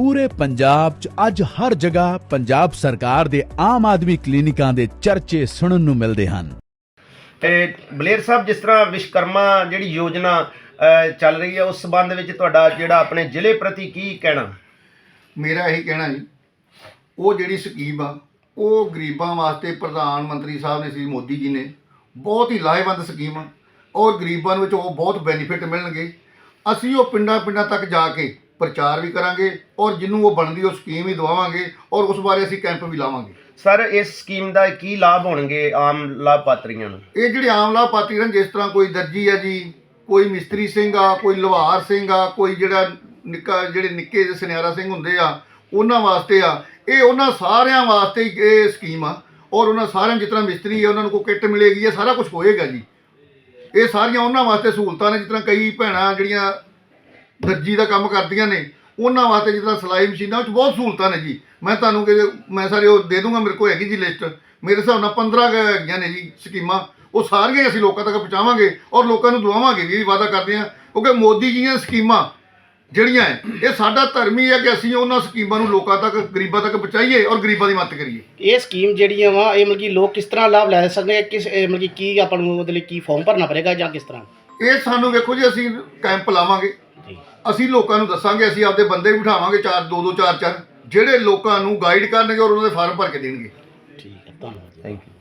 ਪੂਰੇ ਪੰਜਾਬ 'ਚ ਅੱਜ ਹਰ ਜਗ੍ਹਾ ਪੰਜਾਬ ਸਰਕਾਰ ਦੇ ਆਮ ਆਦਮੀ ਕਲੀਨਿਕਾਂ ਦੇ ਚਰਚੇ ਸੁਣਨ ਨੂੰ ਮਿਲਦੇ ਹਨ। ਤੇ ਬਲੇਰ ਸਾਹਿਬ ਜਿਸ ਤਰ੍ਹਾਂ ਵਿਸ਼ਕਰਮਾ ਜਿਹੜੀ ਯੋਜਨਾ ਚੱਲ ਰਹੀ ਹੈ ਉਸ ਸਬੰਧ ਵਿੱਚ ਤੁਹਾਡਾ ਜਿਹੜਾ ਆਪਣੇ ਜ਼ਿਲ੍ਹੇ ਪ੍ਰਤੀ ਕੀ ਕਹਿਣਾ? ਮੇਰਾ ਇਹ ਕਹਿਣਾ ਜੀ ਉਹ ਜਿਹੜੀ ਸਕੀਮ ਆ ਉਹ ਗਰੀਬਾਂ ਵਾਸਤੇ ਪ੍ਰਧਾਨ ਮੰਤਰੀ ਸਾਹਿਬ ਨੇ ਸ੍ਰੀ ਮੋਦੀ ਜੀ ਨੇ ਬਹੁਤ ਹੀ ਲਾਹੇਵੰਦ ਸਕੀਮ ਆ। ਔਰ ਗਰੀਬਾਂ ਨੂੰ ਵਿੱਚ ਉਹ ਬਹੁਤ ਬੈਨੀਫਿਟ ਮਿਲਣਗੇ। ਅਸੀਂ ਉਹ ਪਿੰਡਾਂ ਪਿੰਡਾਂ ਤੱਕ ਜਾ ਕੇ ਪ੍ਰਚਾਰ ਵੀ ਕਰਾਂਗੇ ਔਰ ਜਿਹਨੂੰ ਉਹ ਬਣਦੀ ਉਹ ਸਕੀਮ ਹੀ ਦਵਾਵਾਂਗੇ ਔਰ ਉਸ ਬਾਰੇ ਅਸੀਂ ਕੈਂਪ ਵੀ ਲਾਵਾਂਗੇ। ਸਰ ਇਸ ਸਕੀਮ ਦਾ ਕੀ ਲਾਭ ਹੋਣਗੇ ਆਮ ਲਾਭਪਾਤਰੀਆਂ ਨੂੰ? ਇਹ ਜਿਹੜੇ ਆਮ ਲਾਭਪਾਤਰੀ ਨੇ ਜਿਸ ਤਰ੍ਹਾਂ ਕੋਈ ਦਰਜੀ ਆ ਜੀ ਕੋਈ ਮਿਸਤਰੀ ਸਿੰਘ ਆ ਕੋਈ ਲੁਹਾਰ ਸਿੰਘ ਆ ਕੋਈ ਜਿਹੜਾ ਨਿੱਕਾ ਜਿਹੜੇ ਨਿੱਕੇ ਜਿਹੇ ਸੁਨਿਆਰਾ ਸਿੰਘ ਹੁੰਦੇ ਆ ਉਹਨਾਂ ਵਾਸਤੇ ਆ। ਇਹ ਉਹਨਾਂ ਸਾਰਿਆਂ ਵਾਸਤੇ ਹੀ ਇਹ ਸਕੀਮ ਆ ਔਰ ਉਹਨਾਂ ਸਾਰਿਆਂ ਜਿਸ ਤਰ੍ਹਾਂ ਮਿਸਤਰੀ ਆ ਉਹਨਾਂ ਨੂੰ ਕੋਈ ਕਿੱਟ ਮਿਲੇਗੀ ਇਹ ਸਾਰਾ ਕੁਝ ਹੋਏਗਾ ਜੀ। ਇਹ ਸਾਰੀਆਂ ਉਹਨਾਂ ਵਾਸਤੇ ਸਹੂਲਤਾਂ ਨੇ ਜਿਸ ਤਰ੍ਹਾਂ ਕਈ ਭੈਣਾਂ ਜਿਹੜੀਆਂ ਦਰਜੀ ਦਾ ਕੰਮ ਕਰਦੀਆਂ ਨੇ ਉਹਨਾਂ ਵਾਸਤੇ ਤਰ੍ਹਾਂ ਸਿਲਾਈ ਮਸ਼ੀਨਾਂ ਵਿੱਚ ਬਹੁਤ ਸਹੂਲਤਾਂ ਨੇ ਜੀ। ਮੈਂ ਤੁਹਾਨੂੰ ਕਿ ਮੈਂ ਸਾਰੇ ਉਹ ਦੇ ਦੂੰਗਾ ਮੇਰੇ ਕੋਲ ਹੈਗੀ ਜੀ ਲਿਸਟ ਮੇਰੇ ਹਿਸਾਬ ਨਾਲ 15 ਕੁ ਹੈਗੀਆਂ ਨੇ ਜੀ ਸਕੀਮਾਂ। ਉਹ ਸਾਰੀਆਂ ਅਸੀਂ ਲੋਕਾਂ ਤੱਕ ਪਹੁੰਚਾਵਾਂਗੇ ਔਰ ਲੋਕਾਂ ਨੂੰ ਦਵਾਵਾਂਗੇ ਵੀ ਵਾਅਦਾ ਕਰਦੇ ਹਾਂ ਕਿਉਂਕਿ ਮੋਦੀ ਜੀ ਦੀਆਂ ਸਕੀਮਾਂ ਜਿਹੜੀਆਂ ਹੈ ਇਹ ਸਾਡਾ ਧਰਮ ਹੀ ਹੈ ਕਿ ਅਸੀਂ ਉਹਨਾਂ ਸਕੀਮਾਂ ਨੂੰ ਲੋਕਾਂ ਤੱਕ ਗਰੀਬਾਂ ਤੱਕ ਪਹੁੰਚਾਈਏ ਔਰ ਗਰੀਬਾਂ ਦੀ ਮਦਦ ਕਰੀਏ। ਇਹ ਸਕੀਮ ਜਿਹੜੀਆਂ ਵਾ ਇਹ ਮਤਲਬ ਕਿ ਲੋਕ ਕਿਸ ਤਰ੍ਹਾਂ ਲਾਭ ਲੈ ਸਕਦੇ ਆ ਕਿਸ ਮਤਲਬ ਕਿ ਕੀ ਆਪਾਂ ਨੂੰ ਲਈ ਕੀ ਫਾਰਮ ਭਰਨਾ ਪੜੇਗਾ ਜਾਂ ਕਿਸ ਤਰ੍ਹਾਂ? ਇਹ ਸਾਨੂੰ ਵੇਖੋ ਜੀ ਅਸੀਂ ਕੈਂਪ ਲਾਵਾਂਗੇ। ਅਸੀਂ ਲੋਕਾਂ ਨੂੰ ਦੱਸਾਂਗੇ ਅਸੀਂ ਆਪਦੇ ਬੰਦੇ ਬਿਠਾਵਾਂਗੇ ਚਾਰ ਦੋ ਦੋ ਚਾਰ ਚਾਰ। ਜਿਹੜੇ ਲੋਕਾਂ ਨੂੰ ਗਾਈਡ ਕਰਨਗੇ ਔਰ ਉਹਨਾਂ ਦੇ ਫਾਰਮ ਭਰ ਕੇ ਦੇਣਗੇ। ਠੀਕ ਹੈ ਧੰਨਵਾਦ। Thank you